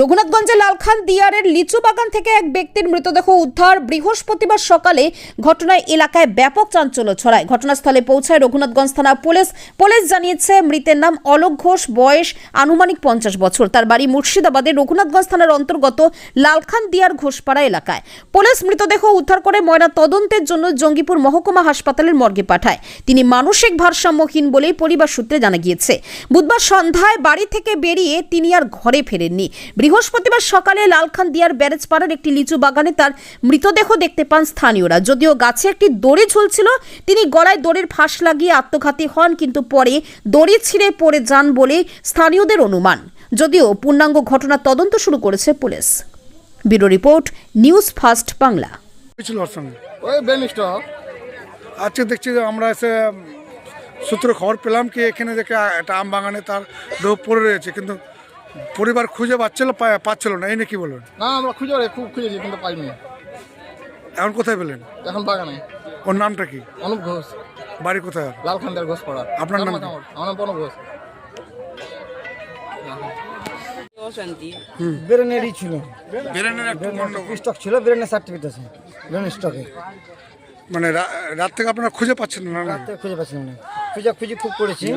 রঘুনাথগঞ্জের লালখান দিয়ারের লিচু বাগান থেকে এক ব্যক্তির মৃতদেহ উদ্ধার বৃহস্পতিবার সকালে ঘটনায় এলাকায় ব্যাপক চাঞ্চল্য ছড়ায়। ঘটনাস্থলে পৌঁছায় রঘুনাথগঞ্জ থানা পুলিশ। পুলিশ জানিয়েছে, মৃতের নাম অলোক ঘোষ, বয়স আনুমানিক পঞ্চাশ বছর। তার বাড়ি মুর্শিদাবাদের রঘুনাথগঞ্জ থানার অন্তর্গত লালখান দিয়ার ঘোষপাড়া এলাকায়। পুলিশ মৃতদেহ উদ্ধার করে ময়না তদন্তের জন্য জঙ্গিপুর মহকুমা হাসপাতালের মর্গে পাঠায়। তিনি মানসিক ভারসাম্যহীন বলেই পরিবার সূত্রে জানা গিয়েছে। বুধবার সন্ধ্যায় বাড়ি থেকে বেরিয়ে তিনি আর ঘরে ফেরেননি। বৃহস্পতিবার সকালে লালখান দিয়ার ব্যারেজ পাড়ার একটি লিচু বাগানে তার মৃতদেহ দেখতে পান স্থানীয়রা। যদিও গাছে একটি দড়ি ঝুলছিল তিনি গলায় দড়ির ফাঁস লাগিয়ে আত্মঘাতী হন কিন্তু পরে দড়ি ছিঁড়ে পড়ে যান বলে স্থানীয়দের অনুমান। যদিও পূর্ণাঙ্গ ঘটনা তদন্ত শুরু করেছে police. Bureau report news first Bangla. আজকে দেখছি যে আমরা এসে সূত্র খবর পেলাম কি এখানে দেখে একটা আম বাগানে তার দেহ পড়ে রয়েছে কিন্তু পরিবার খুঁজে পাচ্ছিল পা- পাচ্ছিল না। এই নিয়ে কি বলবেন? না আমরা খুঁজে রে খুব খুঁজেছি কিন্তু পাইনি। এখন কোথায় পেলেন? এখন বাগানে। ওর নামটা কি? অনুপ ঘোষ। বাড়ি কোথায়? ওর? লালখান্দার ঘোষ পড়া আপনার নাম কি? আমার নাম প্রণব ঘোষ। অশান্তি। ব্রেনেরই ছিল। বেরেনের একটু গন্ডগোল। স্টক ছিল ব্রেনের সার্টিফিকেট আছে ব্রেন স্টকে মানে রা- রাত থেকে আপনারা খুঁজে পাচ্ছেন না না? রাতে খুঁজে পাচ্ছিলাম না। খুঁজে খুঁজি খুব করেছি।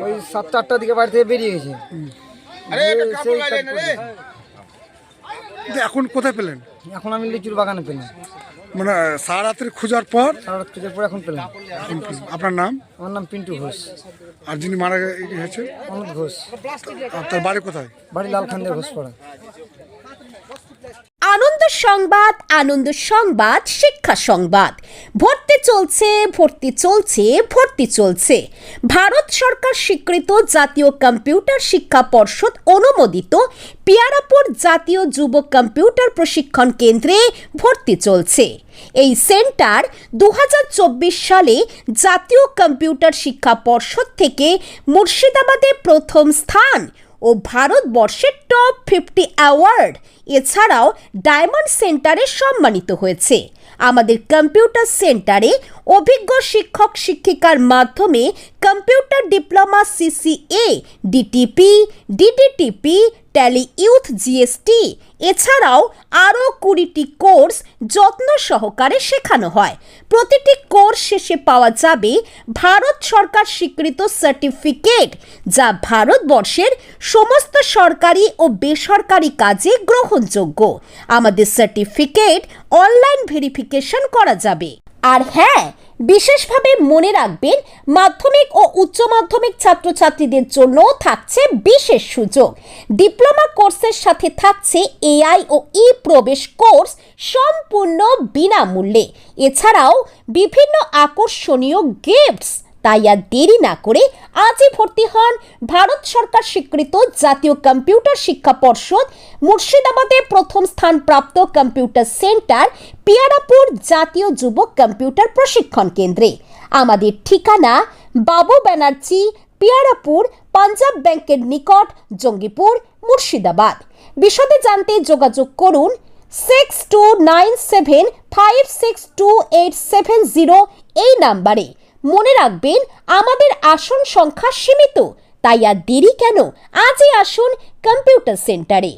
ওই সাতটা আটটার দিকে বাড়ি থেকে বেরিয়ে গেছে। কিন্তু এখন কোথায় পেলেন? এখন আমি লিচুর বাগানে পেলাম। মানে সারা রাত্রি খোঁজার পর? সারা রাত খুঁজে পরে এখন পেলাম। আপনার নাম? আমার নাম পিন্টু ঘোষ। আর যিনি মারা গেছে অনুপ ঘোষ। আর তার বাড়ি কোথায়? বাড়ি লালখান্দের ঘোষ পড়া। আনন্দ সংবাদ আনন্দ সংবাদ শিক্ষা সংবাদ। ভর্তি চলছে, ভর্তি চলছে ভর্তি চলছে। ভারত সরকার স্বীকৃত জাতীয় কম্পিউটার শিক্ষা পর্ষদ অনুমোদিত পিয়ারাপুর জাতীয় যুব কম্পিউটার প্রশিক্ষণ কেন্দ্রে ভর্তি চলছে। এই সেন্টার দু হাজার চব্বিশ সালে জাতীয় কম্পিউটার শিক্ষা পর্ষদ থেকে মুর্শিদাবাদে প্রথম স্থান ও ভারতবর্ষের টপ ফিফটি অ্যাওয়ার্ড এছাড়াও ডায়মন্ড সেন্টারে সম্মানিত হয়েছে। আমাদের কম্পিউটার সেন্টারে অভিজ্ঞ শিক্ষক শিক্ষিকার মাধ্যমে computer diploma CCA, DTP, DDTP, Tally with GST, এছাড়াও আরও কুড়িটি কোর্স যত্ন সহকারে শেখানো হয়। প্রতিটি কোর্স শেষে পাওয়া যাবে ভারত সরকার স্বীকৃত সার্টিফিকেট, যা ভারতবর্ষের সমস্ত সরকারি ও বেসরকারি কাজে গ্রহণযোগ্য। আমাদের সার্টিফিকেট অনলাইন ভেরিফিকেশন করা যাবে। আর হ্যাঁ বিশেষভাবে মনে রাখবেন, মাধ্যমিক ও উচ্চ মাধ্যমিক ছাত্রছাত্রীদের জন্য থাকছে বিশেষ সুযোগ। ডিপ্লোমা কোর্সের সাথে থাকছে এআই ও ই প্রবেশ কোর্স সম্পূর্ণ বিনামূল্যে। এছাড়াও বিভিন্ন আকর্ষণীয় গিফটস তাই আর দেরি না করে আজই ভর্তি হন ভারত সরকার স্বীকৃত জাতীয় কম্পিউটার শিক্ষা পর্ষদ মুর্শিদাবাদে প্রথম স্থান প্রাপ্ত কম্পিউটার সেন্টার পিয়ারাপুর জাতীয় যুব কম্পিউটার প্রশিক্ষণ কেন্দ্রে। আমাদের ঠিকানা বাবু ব্যানার্জি, পিয়ারাপুর, পাঞ্জাব ব্যাংকের নিকট, জঙ্গিপুর, মুর্শিদাবাদ। বিশদে জানতে যোগাযোগ করুন six two nine seven five six two eight seven zero এই নাম্বারে। মনে রাখবেন আমাদের আসন সংখ্যা সীমিত তাই আর দেরি কেন? আজই আসুন কম্পিউটার সেন্টারে